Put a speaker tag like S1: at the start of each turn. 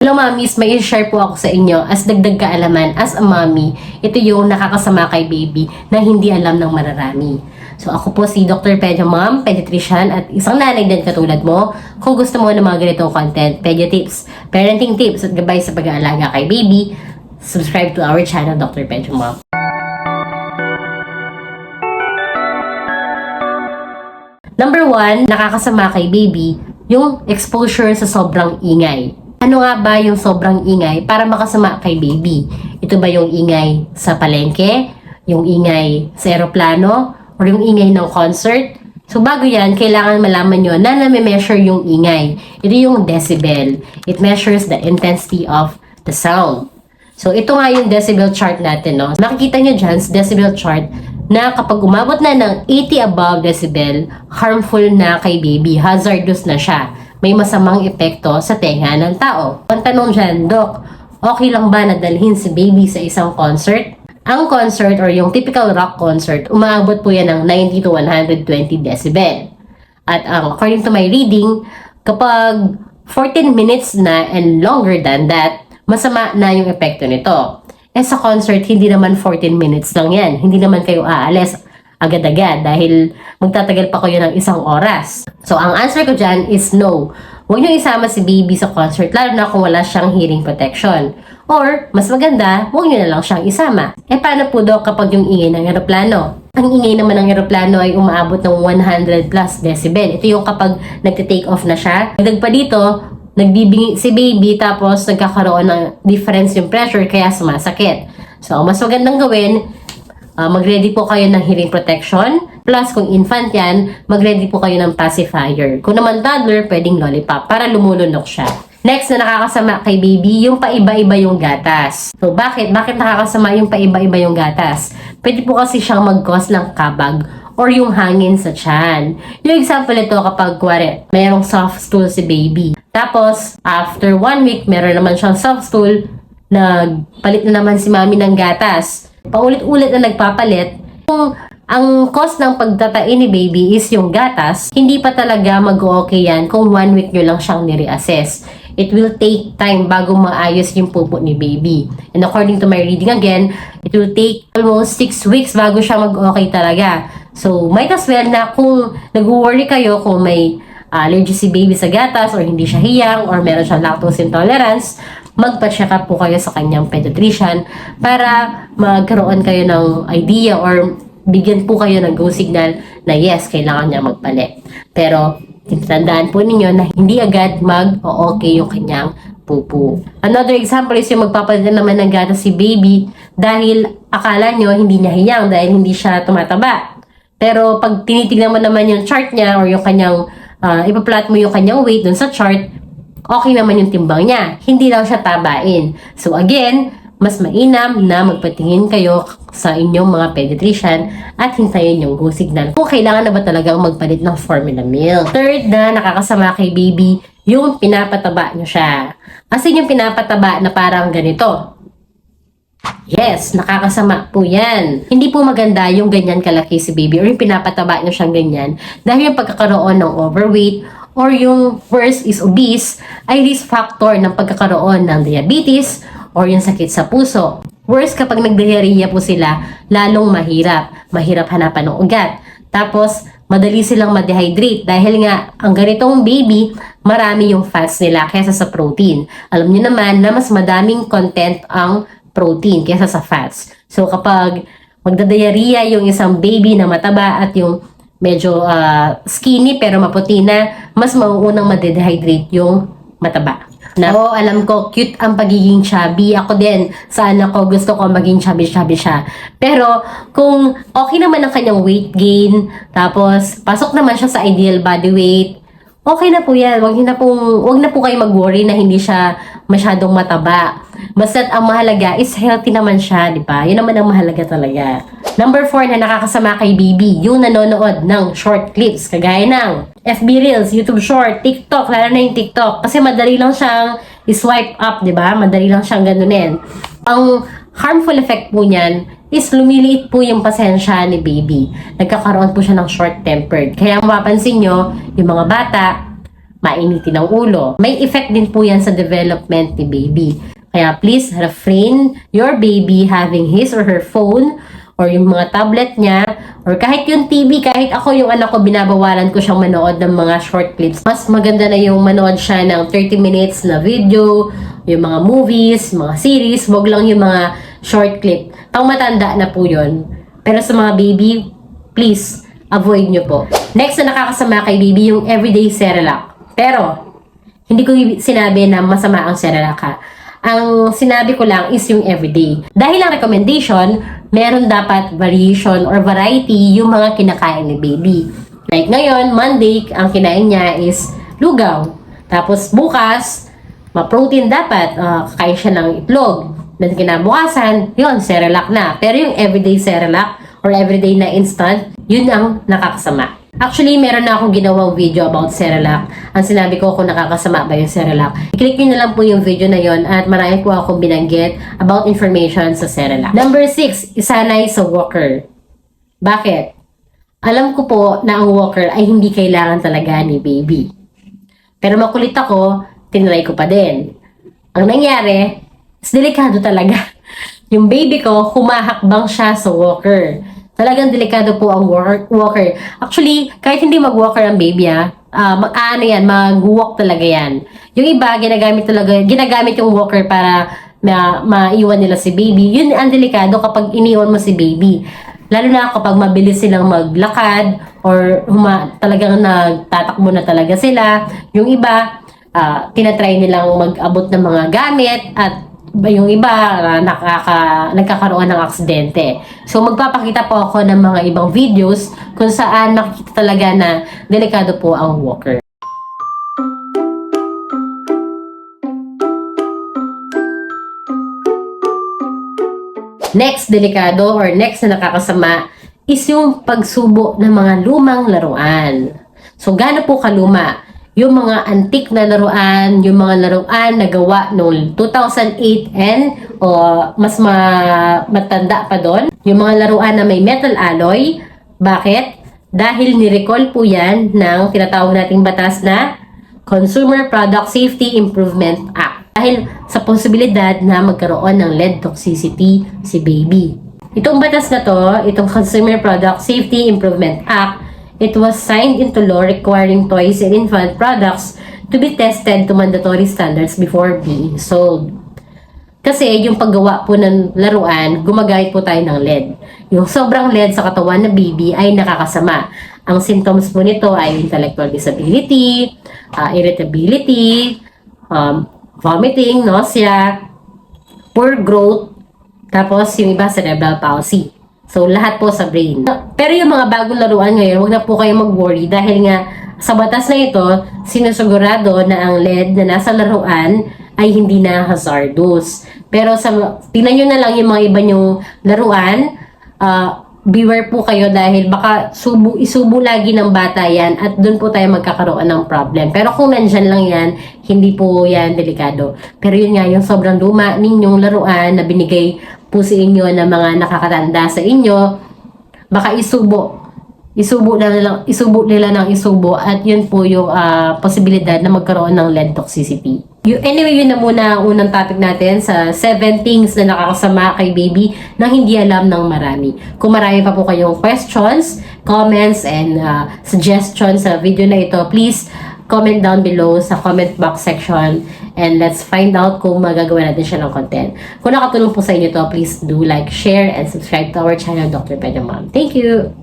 S1: Hello mommies, may share po ako sa inyo as dagdag kaalaman as a mommy. Ito yung nakakasama kay baby na hindi alam ng mararami. So ako po si Dr. Pedro Mom, pediatrician at isang nanay din katulad mo. Kung gusto mo ng mga ganitong content, pedia tips, parenting tips at gabay sa pag-aalaga kay baby, subscribe to our channel Dr. Pedro Mom. Number one, nakakasama kay baby, yung exposure sa sobrang ingay. Ano nga ba yung sobrang ingay para makasama kay baby? Ito ba yung ingay sa palengke? Yung ingay sa eroplano? Or yung ingay ng concert? So bago yan, kailangan malaman nyo na nami-measure yung ingay. Ito yung decibel. It measures the intensity of the sound. So, ito nga yung decibel chart natin, no? Makikita nyo dyan sa decibel chart na kapag umabot na ng 80 above decibel, harmful na kay baby, hazardous na siya. May masamang epekto sa tenga ng tao. Ang tanong dyan, Dok, okay lang ba na dalhin si baby sa isang concert? Ang concert or yung typical rock concert, umaabot po yan ng 90 to 120 decibel. At um, according to my reading, kapag 14 minutes na and longer than that, masama na yung epekto nito. Eh sa concert, hindi naman 14 minutes lang yan. Hindi naman kayo aalis agad-agad dahil magtatagal pa kayo ng isang oras. So, ang answer ko dyan is no. Huwag niyo isama si baby sa concert, lalo na kung wala siyang hearing protection. Or, mas maganda, huwag niyo na lang siyang isama. Eh, paano po daw kapag yung ingay ng eroplano? Ang ingay naman ng eroplano ay umaabot ng 100 plus decibel. Ito yung kapag nagte-take off na siya. Dagdag pa dito, nagbibingi si baby tapos nagkakaroon ng difference yung pressure kaya sumasakit. So, ang mas magandang gawin, uh, mag-ready po kayo ng hearing protection. Plus, kung infant yan, mag-ready po kayo ng pacifier. Kung naman toddler, pwedeng lollipop para lumulunok siya. Next na nakakasama kay baby, yung paiba-iba yung gatas. So, bakit? Bakit nakakasama yung paiba-iba yung gatas? Pwede po kasi siyang mag-cause ng kabag or yung hangin sa tiyan. Yung example nito kapag, kuwari, mayroong soft stool si baby. Tapos, after one week, meron naman siyang soft stool, nagpalit na naman si mami ng gatas. Paulit-ulit na nagpapalit. Kung ang cost ng pagtatain ni baby is yung gatas, hindi pa talaga mag-okay yan kung one week nyo lang siyang nire-assess. It will take time bago maayos yung pupo ni baby. And according to my reading again, it will take almost 6 weeks bago siya mag-okay talaga. So, might as well na kung nag-worry kayo kung may allergy si baby sa gatas or hindi siya hiyang or meron siyang lactose intolerance, magpa-check up po kayo sa kanyang pediatrician para magkaroon kayo ng idea or bigyan po kayo ng go signal na yes, kailangan niya magpalit. Pero, tandaan po ninyo na hindi agad mag-okay yung kanyang pupo. Another example is yung magpapalit na naman ng gatas si baby dahil akala nyo hindi niya hiyang dahil hindi siya tumataba. Pero pag tinitignan mo naman yung chart niya or yung kanyang, uh, ipa-plot mo yung kanyang weight dun sa chart, okay naman yung timbang niya. Hindi lang siya tabain. So again, mas mainam na magpatingin kayo sa inyong mga pediatrician at hintayin yung go signal kung kailangan na ba talagang magpalit ng formula milk. Third na nakakasama kay baby, yung pinapataba nyo siya. Kasi yung pinapataba na parang ganito. Yes, nakakasama po yan. Hindi po maganda yung ganyan kalaki si baby or yung pinapataba nyo siyang ganyan dahil yung pagkakaroon ng overweight or yung worst is obese ay risk factor ng pagkakaroon ng diabetes or yung sakit sa puso. Worse kapag nagdiarrhea po sila, lalong mahirap. Mahirap hanapan ng ugat. Tapos, madali silang ma-dehydrate dahil nga ang ganitong baby, marami yung fats nila kaysa sa protein. Alam niyo naman na mas madaming content ang protein kaysa sa fats. So kapag magdadiarrhea yung isang baby na mataba at yung medyo uh, skinny pero maputi na, mas mauunang ma-dehydrate yung mataba. Na, Oo, alam ko, cute ang pagiging chubby. Ako din, sa anak ko, gusto ko maging chubby-chubby siya. Pero, kung okay naman ang kanyang weight gain, tapos, pasok naman siya sa ideal body weight, okay na po yan. Wag na po, wag na po kayo mag-worry na hindi siya masyadong mataba. Basta ang mahalaga is healthy naman siya, di ba? Yun naman ang mahalaga talaga. Number 4 na nakakasama kay baby, yung nanonood ng short clips, kagaya ng FB Reels, YouTube Short, TikTok, lalo na yung TikTok. Kasi madali lang siyang i-swipe up, di ba? Madali lang siyang ganunin. Ang harmful effect po niyan is lumiliit po yung pasensya ni baby. Nagkakaroon po siya ng short-tempered. Kaya mapapansin nyo, yung mga bata, mainitin ang ulo. May effect din po yan sa development ni baby. Kaya please refrain your baby having his or her phone or yung mga tablet niya or kahit yung TV, kahit ako yung anak ko, binabawalan ko siyang manood ng mga short clips. Mas maganda na yung manood siya ng 30 minutes na video, yung mga movies, mga series, wag lang yung mga short clip. Pang matanda na po yun. Pero sa mga baby, please, avoid nyo po. Next na nakakasama kay baby, yung everyday Cerelac. Pero, hindi ko sinabi na masama ang Cerelac ha. Ang sinabi ko lang is yung everyday. Dahil ang recommendation, meron dapat variation or variety yung mga kinakain ni baby. Like ngayon, Monday, ang kinain niya is lugaw. Tapos bukas, ma-protein dapat, uh, kakain siya ng itlog. Then kinabukasan, yun, Cerelac na. Pero yung everyday Cerelac or everyday na instant, yun ang nakakasama. Actually, meron na akong ginawang video about Cerelac. Ang sinabi ko kung nakakasama ba yung Cerelac. I-click nyo na lang po yung video na yon at marami po akong binanggit about information sa Cerelac. Number 6, isanay sa walker. Bakit? Alam ko po na ang walker ay hindi kailangan talaga ni baby. Pero makulit ako, tinry ko pa din. Ang nangyari, is delikado talaga. Yung baby ko, humahakbang siya sa walker. Talagang delikado po ang walker. Actually, kahit hindi mag-walker ang baby ah, uh, mag ano yan, mag-walk talaga yan. Yung iba, ginagamit talaga, ginagamit yung walker para ma maiwan nila si baby. Yun ang delikado kapag iniwan mo si baby. Lalo na kapag mabilis silang maglakad or huma, talagang nagtatakbo na talaga sila. Yung iba, uh, tinatry nilang mag-abot ng mga gamit at yung iba uh, nakaka, nagkakaroon ng aksidente. So magpapakita po ako ng mga ibang videos kung saan makikita talaga na delikado po ang walker. Next delikado or next na nakakasama is yung pagsubo ng mga lumang laruan. So gaano po kaluma? Yung mga antik na laruan, yung mga laruan na gawa noong 2008 and o mas ma matanda pa doon. Yung mga laruan na may metal alloy. Bakit? Dahil ni-recall po yan ng tinatawag nating batas na Consumer Product Safety Improvement Act dahil sa posibilidad na magkaroon ng lead toxicity si baby. Itong batas na to, itong Consumer Product Safety Improvement Act, it was signed into law requiring toys and infant products to be tested to mandatory standards before being sold. Kasi yung paggawa po ng laruan, gumagamit po tayo ng LED. Yung sobrang LED sa katawan ng baby ay nakakasama. Ang symptoms po nito ay intellectual disability, uh, irritability, um, vomiting, nausea, poor growth, tapos yung iba cerebral palsy. So, lahat po sa brain. Pero yung mga bagong laruan ngayon, wag na po kayo mag-worry dahil nga sa batas na ito, sinusugurado na ang LED na nasa laruan ay hindi na hazardous. Pero sa, tingnan nyo na lang yung mga iba nyong laruan, uh, beware po kayo dahil baka subo, isubo lagi ng bata yan at doon po tayo magkakaroon ng problem. Pero kung nandyan lang yan, hindi po yan delikado. Pero yun nga, yung sobrang luma ninyong laruan na binigay po sa inyo ng mga nakakatanda sa inyo, baka isubo. Isubo na lang, isubo nila ng isubo at yun po yung uh, posibilidad na magkaroon ng lead toxicity. Anyway, yun na muna ang unang topic natin sa 7 things na nakakasama kay baby na hindi alam ng marami. Kung marami pa po kayong questions, comments, and uh, suggestions sa video na ito, please comment down below sa comment box section and let's find out kung magagawa natin siya ng content. Kung nakatulong po sa inyo to, please do like, share, and subscribe to our channel, Dr. Pedamam. Thank you!